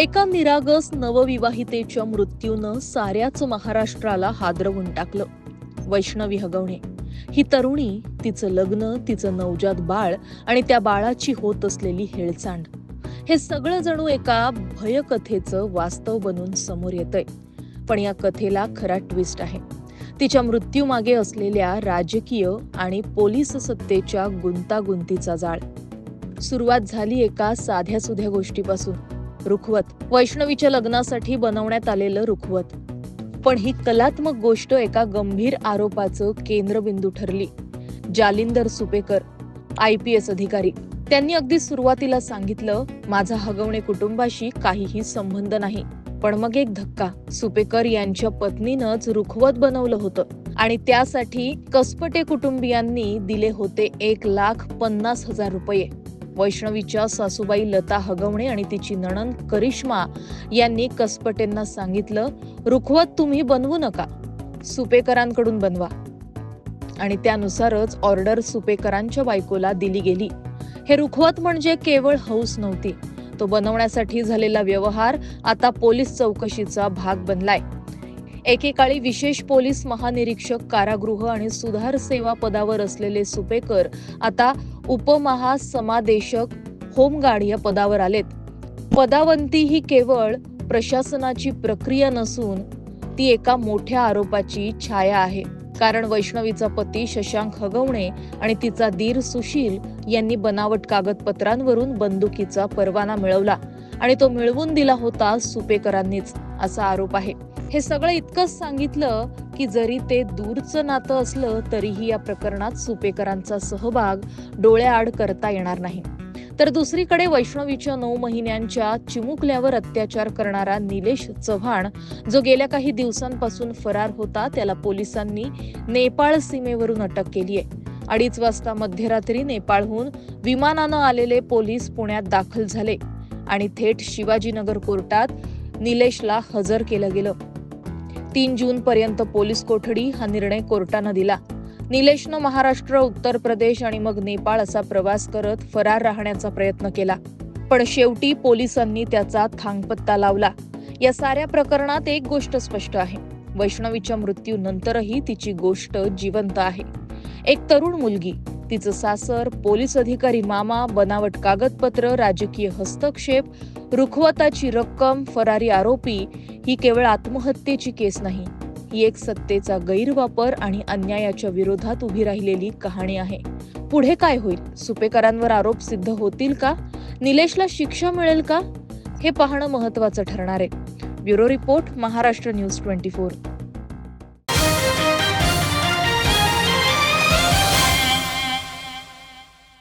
एका निरागस नवविवाहितेच्या मृत्यूनं साऱ्याच महाराष्ट्राला हादरवून टाकलं. वैष्णवी हगवणे. ही तरुणी तिचं लग्न तिचं नवजात बाळ आणि त्या बाळाची होत असलेली हेळसांड. हे सगळं जणू एका भयकथेचं वास्तव बनून समोर येतंय. पण या कथेला खरा ट्विस्ट आहे. तिच्या मृत्यूमागे असलेल्या राजकीय आणि पोलीस सत्तेच्या गुंतागुंतीचा जाळ. सुरुवात झाली एका साध्या सुध्या गोष्टीपासून. रुखवत. वैष्णवीच्या लग्नासाठी बनवण्यात आलेलं रुखवत. पण ही कलात्मक गोष्ट एका गंभीर आरोपाचं केंद्रबिंदू ठरली. Jalindar Supekar I P S अधिकारी. त्यांनी अगदी सुरुवातीला सांगितलं माझा हगवणे कुटुंबाशी काहीही संबंध नाही. पण मग एक धक्का. सुपेकर यांच्या पत्नीनंच रुखवत बनवलं होतं. आणि त्यासाठी कसपटे कुटुंबियांनी दिले होते एक लाख पन्नास हजार रुपये. वैष्णवीच्या सासूबाई लता हगवणे आणि तिची नणन करिश्मा यांनी कसपटेंना सांगितलं रुखवत तुम्ही बनवू नका सुपेकरांकडून बनवा. आणि त्यानुसारच ऑर्डर सुपेकरांच्या बायकोला दिली गेली. हे रुखवत म्हणजे केवळ हौस नव्हती. तो बनवण्यासाठी झालेला व्यवहार आता पोलीस चौकशीचा भाग बनलाय. एकेकाळी विशेष पोलीस महानिरीक्षक कारागृह आणि सुधार सेवा पदावर असलेले सुपेकर आता उपमहासमादेशक होमगार्ड या पदावर आलेत. पदावंती ही केवळ प्रशासनाची प्रक्रिया नसून ती एका मोठ्या आरोपाची छाया आहे. कारण वैष्णवीचा पती शशांक हगवणे आणि तिचा दीर सुशील यांनी बनावट कागदपत्रांवरून बंदुकीचा परवाना मिळवला आणि तो मिळवून दिला होता सुपेकरांनीच असा आरोप आहे. हे सगळं इतकंच सांगितलं की जरी ते दूरचं नातं असलं तरीही या प्रकरणात सुपेकरांचा सहभाग डोळ्याआड करता येणार नाही. तर दुसरीकडे वैष्णवीच्या नऊ महिन्यांच्या चिमुकल्यावर अत्याचार करणारा निलेश चव्हाण जो गेल्या काही दिवसांपासून फरार होता त्याला पोलिसांनी नेपाळ सीमेवरून अटक केली आहे. अडीच वाजता मध्यरात्री नेपाळहून विमानानं आलेले पोलीस पुण्यात दाखल झाले आणि थेट शिवाजीनगर कोर्टात निलेशला हजर केलं गेलं. तीन जून पर्यंत पोलीस कोठडी हा निर्णय कोर्टानं दिला. निलेशनं महाराष्ट्र उत्तर प्रदेश आणि मग नेपाळ असा प्रवास करत फरार राहण्याचा प्रयत्न केला. पण शेवटी पोलिसांनी त्याचा थांगपत्ता लावला. या साऱ्या प्रकरणात एक गोष्ट स्पष्ट आहे. वैष्णवीच्या मृत्यूनंतरही तिची गोष्ट जिवंत आहे. एक तरुण मुलगी तिचं सासर पोलीस अधिकारी मामा बनावट कागदपत्र राजकीय हस्तक्षेप रुखवताची रक्कम फरारी आरोपी ही केवळ आत्महत्येची केस नाही. ही एक सत्तेचा गैरवापर आणि अन्यायाच्या विरोधात उभी राहिलेली कहाणी आहे. पुढे काय होईल? सुपेकरांवर आरोप सिद्ध होतील का? निलेशला शिक्षा मिळेल का? हे पाहणं महत्वाचं ठरणार आहे. Bureau report Maharashtra news twenty four.